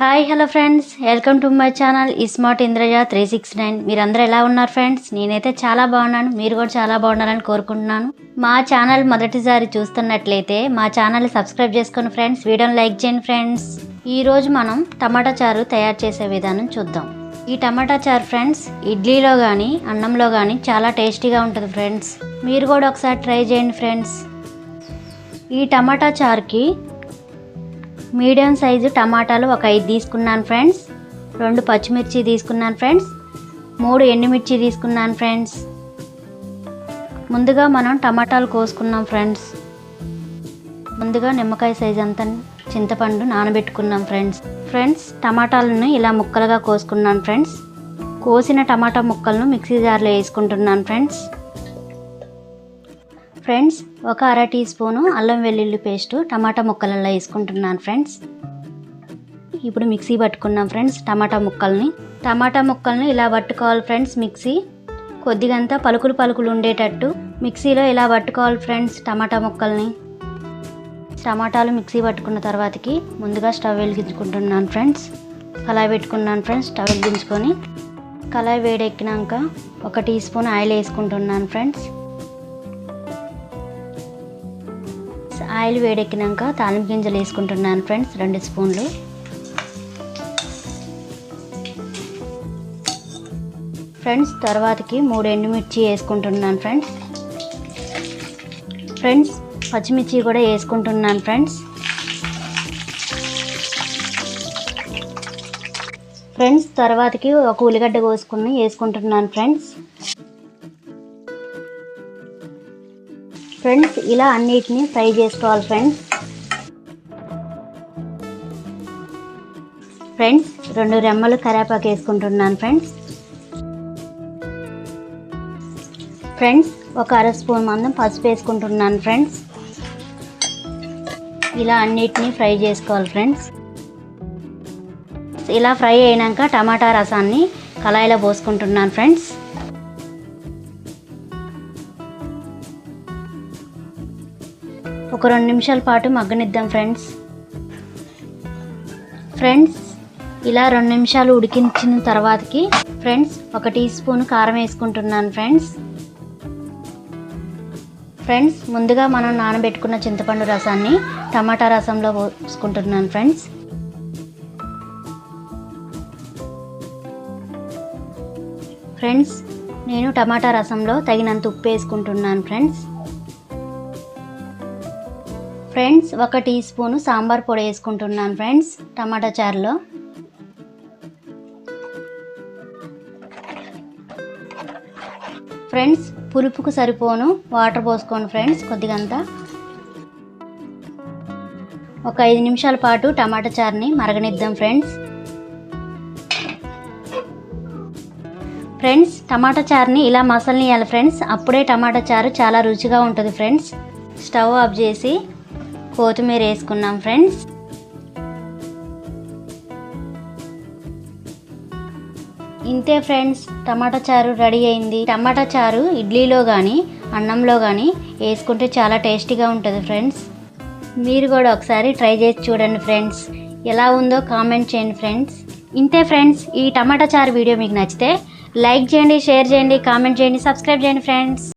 Hi hello friends welcome to my channel ఈ smart Indraja three six nine మీరందరూ ఎలా ఉన్నారు ఫ్రెండ్స్ నేనైతే చాలా బాగున్నాను. మీరు కూడా చాలా బాగున్నారని కోరుకుంటున్నాను. మా ఛానల్ మొదటిసారి చూస్తున్నట్లయితే మా ఛానల్ సబ్స్క్రైబ్ చేసుకుని ఫ్రెండ్స్ వీడియోని లైక్ చేయండి ఫ్రెండ్స్ ఈరోజు మనం టమాటా చారు తయారు చేసే విధానం చూద్దాం. ఈ టమాటా చారు ఫ్రెండ్స్ ఇడ్లీలో కానీ అన్నంలో కానీ చాలా టేస్టీగా ఉంటుంది ఫ్రెండ్స్ మీరు కూడా ఒకసారి ట్రై చేయండి ఫ్రెండ్స్ ఈ టమాటా చారుకి మీడియం సైజు టమాటాలు ఒక ఐదు తీసుకున్నాను ఫ్రెండ్స్. రెండు పచ్చిమిర్చి తీసుకున్నాను ఫ్రెండ్స్. మూడు ఎండుమిర్చి తీసుకున్నాను ఫ్రెండ్స్. ముందుగా మనం టమాటాలు కోసుకున్నాం ఫ్రెండ్స్. ముందుగా నిమ్మకాయ సైజ్ అంతా చింతపండు నానబెట్టుకున్నాం ఫ్రెండ్స్. ఫ్రెండ్స్ టమాటాలను ఇలా ముక్కలుగా కోసుకున్నాను ఫ్రెండ్స్. కోసిన టమాటా ముక్కలను మిక్సీ జార్లో వేసుకుంటున్నాను ఫ్రెండ్స్. ఫ్రెండ్స్ ఒక అర టీ స్పూను అల్లం వెల్లుల్లి పేస్ట్ టమాటా ముక్కలలో వేసుకుంటున్నాను ఫ్రెండ్స్. ఇప్పుడు మిక్సీ పట్టుకున్నాం ఫ్రెండ్స్ టమాటా ముక్కల్ని. టమాటా ముక్కల్ని ఇలా పట్టుకోవాలి ఫ్రెండ్స్ మిక్సీ. కొద్దిగంతా పలుకులు పలుకులు ఉండేటట్టు మిక్సీలో ఇలా పట్టుకోవాలి ఫ్రెండ్స్ టమాటా ముక్కల్ని. టమాటాలు మిక్సీ పట్టుకున్న తర్వాతకి ముందుగా స్టవ్ వెలిగించుకుంటున్నాను ఫ్రెండ్స్. కళాయి పెట్టుకున్నాను ఫ్రెండ్స్ స్టవ్ వెలిగించుకొని. కళాయి వేడెక్కినాక ఒక టీ స్పూన్ ఆయిల్ వేసుకుంటున్నాను ఫ్రెండ్స్. ఆయిల్ వేడెక్కినాక తాలింపు గింజలు వేసుకుంటున్నాను ఫ్రెండ్స్ రెండు స్పూన్లు. ఫ్రెండ్స్ తర్వాతకి మూడు ఎండుమిర్చి వేసుకుంటున్నాను ఫ్రెండ్స్. ఫ్రెండ్స్ పచ్చిమిర్చి కూడా వేసుకుంటున్నాను ఫ్రెండ్స్. ఫ్రెండ్స్ తర్వాతకి ఒక ఉల్లిగడ్డ కోసుకుని వేసుకుంటున్నాను ఫ్రెండ్స్. ఫ్రెండ్స్ ఇలా అన్నిటిని ఫ్రై చేసుకోవాలి ఫ్రెండ్స్. ఫ్రెండ్స్ రెండు రెమ్మలు కరేపాకు వేసుకుంటున్నాను ఫ్రెండ్స్. ఫ్రెండ్స్ ఒక అర స్పూన్ మందం పసుపు వేసుకుంటున్నాను ఫ్రెండ్స్. ఇలా అన్నిటిని ఫ్రై చేసుకోవాలి ఫ్రెండ్స్. ఇలా ఫ్రై అయినాక టమాటా రసాన్ని కళాయిలో పోసుకుంటున్నాను ఫ్రెండ్స్. ఒక రెండు నిమిషాల పాటు మగ్గనిద్దాం ఫ్రెండ్స్ ఫ్రెండ్స్ ఇలా రెండు నిమిషాలు ఉడికించిన తర్వాతకి ఫ్రెండ్స్ ఒక టీ స్పూన్ కారం వేసుకుంటున్నాను ఫ్రెండ్స్ ఫ్రెండ్స్ ముందుగా మనం నానబెట్టుకున్న చింతపండు రసాన్ని టమాటా రసంలో పోసుకుంటున్నాను ఫ్రెండ్స్ ఫ్రెండ్స్ నేను టమాటా రసంలో తగినంత ఉప్పు వేసుకుంటున్నాను ఫ్రెండ్స్ ఫ్రెండ్స్ ఒక టీ స్పూను సాంబార్ పొడి వేసుకుంటున్నాను ఫ్రెండ్స్ టమాటా చారులో. ఫ్రెండ్స్ పులుపుకు సరిపోను వాటర్ పోసుకోండి ఫ్రెండ్స్ కొద్దిగంతా ఒక ఐదు నిమిషాల పాటు టమాటా చారుని మరగనిద్దాం ఫ్రెండ్స్. ఫ్రెండ్స్ టమాటా చారుని ఇలా మసలనియాలి ఫ్రెండ్స్ అప్పుడే టమాటా చారు చాలా రుచిగా ఉంటుంది ఫ్రెండ్స్. స్టవ్ ఆఫ్ చేసి కొత్తిమీర వేసుకున్నాం ఫ్రెండ్స్. ఇంతే ఫ్రెండ్స్. టమాటా చారు రెడీ అయింది. టమాటా చారు ఇడ్లీలో కానీ అన్నంలో కానీ వేసుకుంటే చాలా టేస్టీగా ఉంటుంది ఫ్రెండ్స్. మీరు కూడా ఒకసారి ట్రై చేసి చూడండి ఫ్రెండ్స్. ఎలా ఉందో కామెంట్ చేయండి ఫ్రెండ్స్. ఇంతే ఫ్రెండ్స్. ఈ టమాటా చారు వీడియో మీకు నచ్చితే లైక్ చేయండి షేర్ చేయండి కామెంట్ చేయండి సబ్స్క్రైబ్ చేయండి ఫ్రెండ్స్.